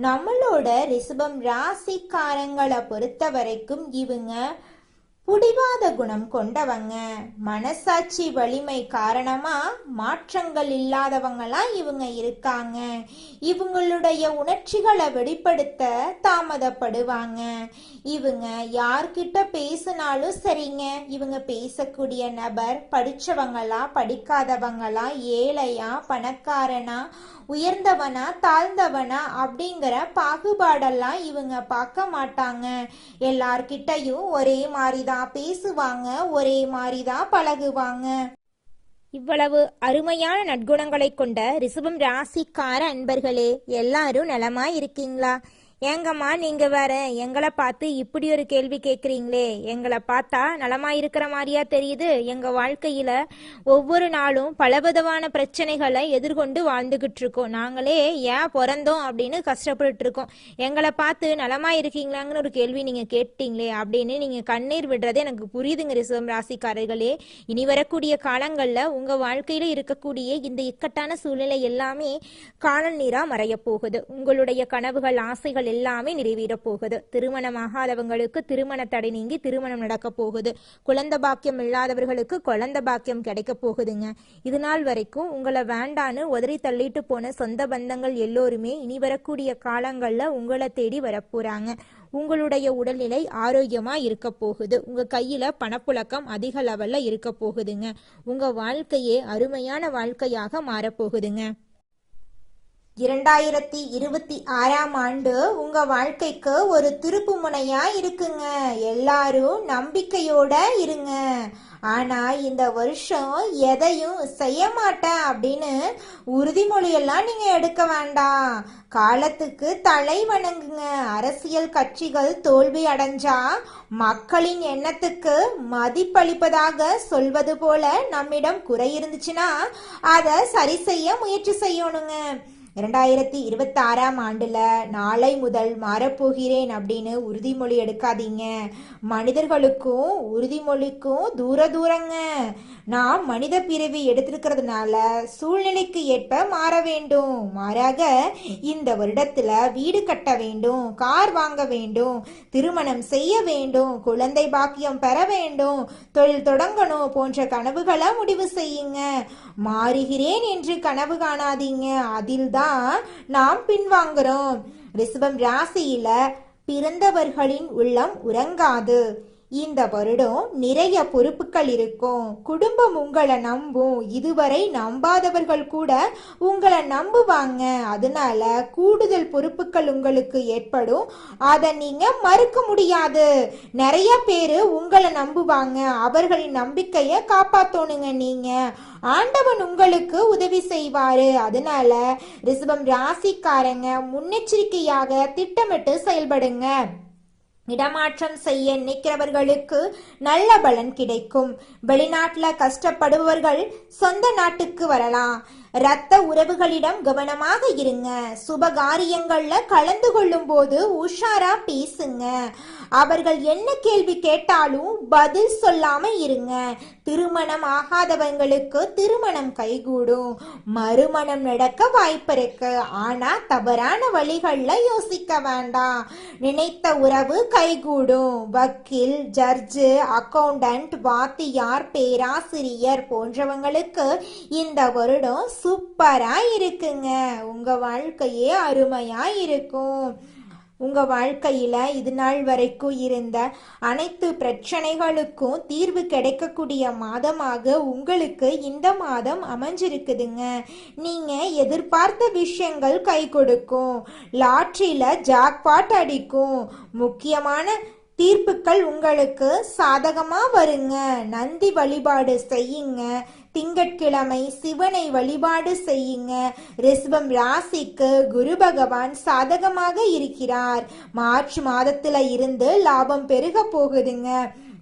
நம்மளோட ரிஷபம் ராசிக்காரங்களை பொறுத்த வரைக்கும் இவங்க புடிவாத குணம் கொண்டவங்க. மனசாட்சி வலிமை காரணமா மாற்றங்கள் இல்லாதவங்களா இவங்க இருக்காங்க. இவங்களுடைய உணர்ச்சிகளை வெளிப்படுத்த தாமதப்படுவாங்க. இவங்க யார்கிட்ட பேசினாலும் சரிங்க. இவங்க பேசக்கூடிய நபர் படிச்சவங்களா படிக்காதவங்களா ஏழையா பணக்காரனா உயர்ந்தவனா தாழ்ந்தவனா அப்படிங்கிற பாகுபாடெல்லாம் இவங்க பார்க்க மாட்டாங்க. எல்லார்கிட்டையும் ஒரே மாதிரி தான் பேசுவாங்க ஒரே மாதிரி தான் பழகுவாங்க. இவ்வளவு அருமையான நற்குணங்களை கொண்ட ரிஷபம் ராசிக்கார அன்பர்களே எல்லாரும் நலமா இருக்கீங்களா ஏங்கம்மா நீங்க வேற எங்களை பார்த்து இப்படி ஒரு கேள்வி கேட்குறீங்களே எங்களை பார்த்தா நலமா இருக்கிற மாதிரியா தெரியுது. எங்க வாழ்க்கையில ஒவ்வொரு நாளும் பலவிதமான பிரச்சனைகளை எதிர்கொண்டு வாழ்ந்துகிட்டு இருக்கோம் நாங்களே ஏன் பிறந்தோம் அப்படின்னு கஷ்டப்பட்டு இருக்கோம் எங்களை பார்த்து நலமா இருக்கீங்களாங்கன்னு ஒரு கேள்வி நீங்க கேட்டீங்களே அப்படின்னு நீங்க கண்ணீர் விடுறது எனக்கு புரியுதுங்க ரிசவம் ராசிக்காரர்களே. இனி வரக்கூடிய காலங்கள்ல உங்க வாழ்க்கையில இருக்கக்கூடிய இந்த இக்கட்டான சூழ்நிலை எல்லாமே காணல் நீரா மறைய போகுது உங்களுடைய கனவுகள் ஆசைகள் எல்லாமே நிறைவேறப் போகுது. திருமணமாகாதவங்களுக்கு திருமண தடை நீங்கி திருமணம் நடக்க போகுது. குழந்த பாக்கியம் இல்லாதவர்களுக்கு குழந்த பாக்கியம் கிடைக்க போகுதுங்க. இது நாள் வரைக்கும் உங்களை வேண்டான்னு உதறி தள்ளிட்டு போன சொந்த பந்தங்கள் எல்லோருமே இனி வரக்கூடிய காலங்களில் உங்களை தேடி வரப்போறாங்க உங்களுடைய உடல்நிலை ஆரோக்கியமா இருக்க போகுது. உங்க கையில பணப்புழக்கம் அதிக லெவல்ல இருக்க போகுதுங்க. உங்க வாழ்க்கையே அருமையான வாழ்க்கையாக மாறப்போகுதுங்க இரண்டாயிரத்தி இருபத்தி ஆறாம் ஆண்டு உங்க வாழ்க்கைக்கு ஒரு திருப்பு முனையா இருக்குங்க. எல்லாரும் நம்பிக்கையோட இருங்க. ஆனா இந்த வருஷம் எதையும் செய்ய மாட்டேன் அப்படின்னு உறுதிமொழியெல்லாம் நீங்க எடுக்க வேண்டாம். காலத்துக்கு தலை வணங்குங்க. அரசியல் கட்சிகள் தோல்வி அடைஞ்சா மக்களின் எண்ணத்துக்கு மதிப்பளிப்பதாக சொல்வது போல நம்மிடம் குறை இருந்துச்சுன்னா அதை சரி செய்ய முயற்சி செய்யணுங்க. இரண்டாயிரத்தி இருபத்தி ஆறாம் ஆண்டுல நாளை முதல் மாறப்போகிறேன் அப்படின்னு உறுதிமொழி எடுக்காதீங்க. மனிதர்களுக்கும் உறுதிமொழிக்கும் தூர தூரங்க. நாம் மனித பிறவி எடுத்திருக்கிறதுனால சூழ்நிலைக்கு ஏற்ப மாற வேண்டும். மாறாக இந்த வருடத்துல வீடு கட்ட வேண்டும் கார் வாங்க வேண்டும் திருமணம் செய்ய வேண்டும் குழந்தை பாக்கியம் பெற வேண்டும் தொழில் தொடங்கணும் போன்ற கனவுகளை முடிவு செய்யுங்க. மாறுகிறேன் என்று கனவு காணாதீங்க. அதில்தான் நாம் பின்வாங்குறோம் ரிஷபம் ராசியில பிறந்தவர்களின் உள்ளம் உறங்காது. இந்த வருடம் நிறைய பொறுப்புகள் இருக்கும். குடும்பம் உங்களை நம்பும். இதுவரை நம்பாதவர்கள் கூட உங்களை நம்புவாங்க. அதனால கூடுதல் பொறுப்புகள் உங்களுக்கு ஏற்படும். அதை நீங்க மறுக்க முடியாது. நிறைய பேர் உங்களை நம்புவாங்க. அவர்களின் நம்பிக்கையை காப்பாத்தணுங்க நீங்க. ஆண்டவன் உங்களுக்கு உதவி செய்வாரு. அதனால ரிசபம் ராசிக்காரங்க முன்னெச்சரிக்கையாக திட்டமிட்டு செயல்படுங்க. இடமாற்றம் செய்ய நினைக்கிறவர்களுக்கு நல்ல பலன் கிடைக்கும். வெளிநாட்டுல கஷ்டப்படுபவர்கள் சொந்த நாட்டுக்கு வரலாம். ரத்த உறவுகளிடம் கவனமாக இருங்க. சுபகாரியங்கள்ல கலந்து கொள்ளும் போது உஷாரா பேசுங்க. அவர்கள் என்ன கேள்வி கேட்டாலும் பதில் சொல்லாம இருங்க. திருமணம் ஆகாதவங்களுக்கு திருமணம் கைகூடும். மறுமணம் நடக்க வாய்ப்பு இருக்கு. ஆனா தவறான வழிகள்ல யோசிக்க வேண்டாம். நினைத்த உறவு கைகூடும். வக்கீல் ஜட்ஜு அக்கௌண்டன்ட் வாத்தியார் பேராசிரியர் போன்றவங்களுக்கு இந்த வருடம் சூப்பரா இருக்குங்க. உங்க வாழ்க்கையே அருமையா இருக்கும். உங்க வாழ்க்கையில இது நாள் வரைக்கும் இருந்த அனைத்து பிரச்சனைகளுக்கும் தீர்வு கிடைக்கக்கூடிய மாதமாக உங்களுக்கு இந்த மாதம் அமைஞ்சிருக்குதுங்க. நீங்க எதிர்பார்த்த விஷயங்கள் கை கொடுக்கும். லாட்ரியில ஜாக்பாட் அடிக்கும். முக்கியமான தீர்ப்புக்கள் உங்களுக்கு சாதகமா வருங்க. நந்தி வழிபாடு செய்யுங்க. திங்கட்கிழமை சிவனை வழிபாடு செய்யுங்க. ரிஷபம் ராசிக்கு குரு பகவான் சாதகமாக இருக்கிறார். மார்ச் மாதத்துல இருந்து லாபம் பெருக போகுதுங்க.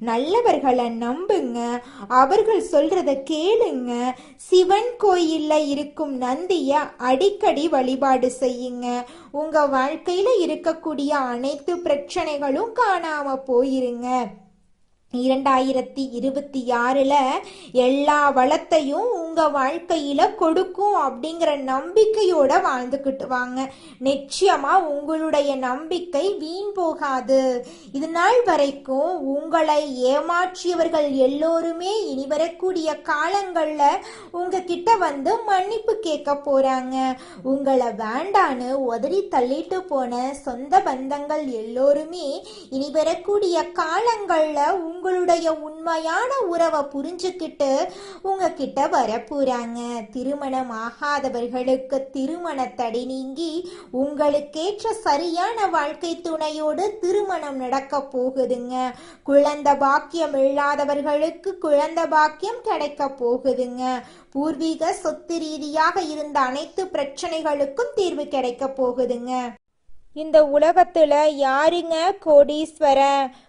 நல்லவர்களை நம்புங்க. அவர்கள் சொல்றத கேளுங்க. சிவன் கோயில்ல இருக்கும் நந்திய அடிக்கடி வழிபாடு செய்யுங்க. உங்க வாழ்க்கையில இருக்கக்கூடிய அனைத்து பிரச்சனைகளும் காணாம போயிருங்க. இரண்டாயிரத்தி இருபத்தி ஆறில் எல்லா வளத்தையும் உங்கள் வாழ்க்கையில் கொடுக்கும் அப்படிங்கிற நம்பிக்கையோட வாழ்ந்துக்கிட்டு வாங்க நிச்சயமாக உங்களுடைய நம்பிக்கை வீண் போகாது. இது நாள் வரைக்கும் உங்களை ஏமாற்றியவர்கள் எல்லோருமே இனி வரக்கூடிய காலங்களில் உங்ககிட்ட வந்து மன்னிப்பு கேட்க போகிறாங்க உங்களை வேண்டான்னு உதறி தள்ளிட்டு போன சொந்த பந்தங்கள் எல்லோருமே இனி வரக்கூடிய காலங்களில் உங்க உங்களுடைய உண்மையான உறவை புரிஞ்சுக்கிட்டு உங்ககிட்ட வரப்போறாங்க. திருமணம் ஆகாதவர்களுக்கு திருமண தடை நீங்கி உங்களுக்கேற்ற சரியான வாழ்க்கை துணையோடு திருமணம் நடக்க போகுதுங்க. குழந்தை பாக்கியம் இல்லாதவர்களுக்கு குழந்தை பாக்கியம் கிடைக்க போகுதுங்க. பூர்வீக சொத்து ரீதியாக இருந்த அனைத்து பிரச்சனைகளுக்கும் தீர்வு கிடைக்க போகுதுங்க. இந்த உலகத்துல யாருங்க கோடீஸ்வரன்?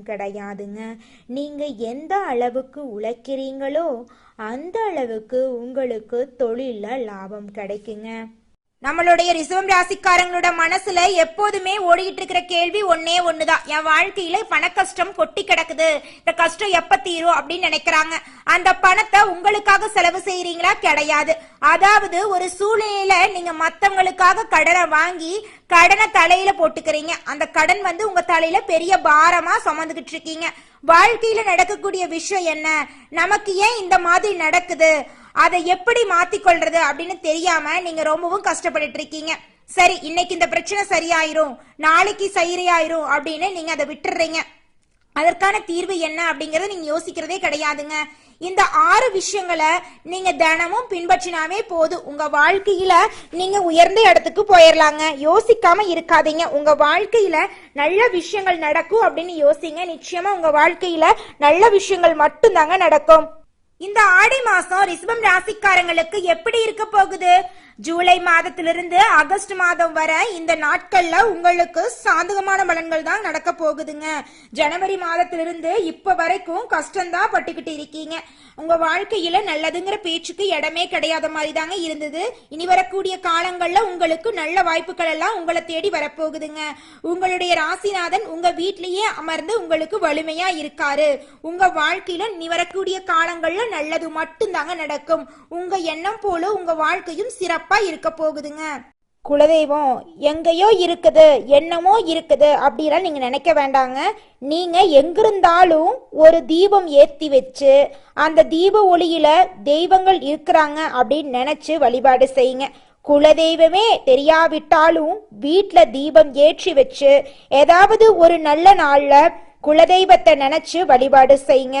கிடையாதுங்க. நீங்க எந்த அளவுக்கு உழைக்கிறீங்களோ அந்த அளவுக்கு உங்களுக்கு தொழிலில் லாபம் கிடைக்குங்க. நம்மளுடைய ரிசவம் ராசிக்காரங்களோட மனசுல எப்போதுமே ஓடிக்கிட்டு இருக்கிற கேள்வி ஒன்னே ஒண்ணுதான். என் வாழ்க்கையில பண கஷ்டம் கொட்டி கிடக்குது. இந்த கஷ்டம் எப்ப தீரும் அப்படின்னு நினைக்கிறாங்க. அந்த பணத்தை உங்களுக்காக செலவு செய்யறீங்களா கிடையாது. அதாவது ஒரு சூழ்நிலையில நீங்க மத்தவங்களுக்காக கடனை வாங்கி கடனை தலையில போட்டுக்கிறீங்க. அந்த கடன் வந்து உங்க தலையில பெரிய பாரமா சுமந்துகிட்டு இருக்கீங்க வாழ்க்கையில நடக்கக்கூடிய விஷயம் என்ன? நமக்கு ஏன் இந்த மாதிரி நடக்குது? அதை எப்படி மாத்திக்கொள்றது அப்படின்னு தெரியாம நீங்க ரொம்பவும் கஷ்டப்பட்டு இருக்கீங்க. சரி இன்னைக்கு இந்த பிரச்சனை சரியாயிரும். நாளைக்கு சரியாயிரும் அப்படின்னு நீங்க அதை விட்டுறீங்க. அதற்கான தீர்வு என்ன அப்படிங்கறத நீங்க யோசிக்கிறதே கிடையாதுங்க. இந்த ஆறு விஷயங்களை நீங்க தினமும் பின்பற்றினாவே போதும் உங்க வாழ்க்கையில நீங்க உயர்ந்த இடத்துக்கு போயிடலாங்க யோசிக்காம இருக்காதீங்க. உங்க வாழ்க்கையில நல்ல விஷயங்கள் நடக்கும் அப்படின்னு யோசிங்க. நிச்சயமா உங்க வாழ்க்கையில நல்ல விஷயங்கள் மட்டும்தாங்க நடக்கும். இந்த ஆடி மாசம் ரிஷபம் ராசிக்காரங்களுக்கு எப்படி இருக்க போகுது? ஜூலை மாதத்திலிருந்து ஆகஸ்ட் மாதம் வரை இந்த நாட்கள்ல உங்களுக்கு சாதகமான பலன்கள் தான் நடக்க போகுதுங்க. ஜனவரி மாதத்திலிருந்து இப்ப வரைக்கும் கஷ்டம்தான் பட்டுக்கிட்டு இருக்கீங்க. உங்க வாழ்க்கையில நல்லதுங்கிற பேச்சுக்கு இடமே கிடையாத மாதிரி தாங்க இருந்தது. இனி வரக்கூடிய காலங்கள்ல உங்களுக்கு நல்ல வாய்ப்புகள் எல்லாம் உங்களை தேடி வரப்போகுதுங்க. உங்களுடைய ராசிநாதன் உங்க வீட்லயே அமர்ந்து உங்களுக்கு வலிமையா இருக்காரு. உங்க வாழ்க்கையில இனி வரக்கூடிய காலங்கள்ல நல்லதுமா மட்டும்தாங்க நடக்கும். உங்க எண்ணம் போல உங்க வாழ்க்கையும் சிறப்பா இருக்க போகுதுங்க. குலதெய்வம் எங்கேயோ இருக்குது என்னமோ இருக்குது அப்படிலாம் நீங்கள் நினைக்க வேண்டாங்க. நீங்கள் எங்கிருந்தாலும் ஒரு தீபம் ஏற்றி வச்சு அந்த தீப ஒளியில் தெய்வங்கள் இருக்கிறாங்க அப்படின்னு நினச்சி வழிபாடு செய்யுங்க. குலதெய்வமே தெரியாவிட்டாலும் வீட்டில் தீபம் ஏற்றி வச்சு ஏதாவது ஒரு நல்ல நாளில் குலதெய்வத்தை நினச்சி வழிபாடு செய்யுங்க.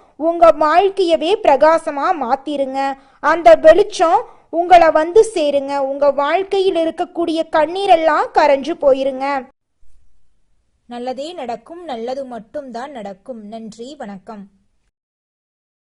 உங்க வாழ்க்கையவே பிரகாசமா மாத்திருங்க. அந்த வெளிச்சம் உங்களை வந்து சேருங்க. உங்க வாழ்க்கையில் இருக்கக்கூடிய கண்ணீரெல்லாம் கரைஞ்சு போயிருங்க. நல்லதே நடக்கும் நல்லது மட்டும்தான் நடக்கும். நன்றி வணக்கம்.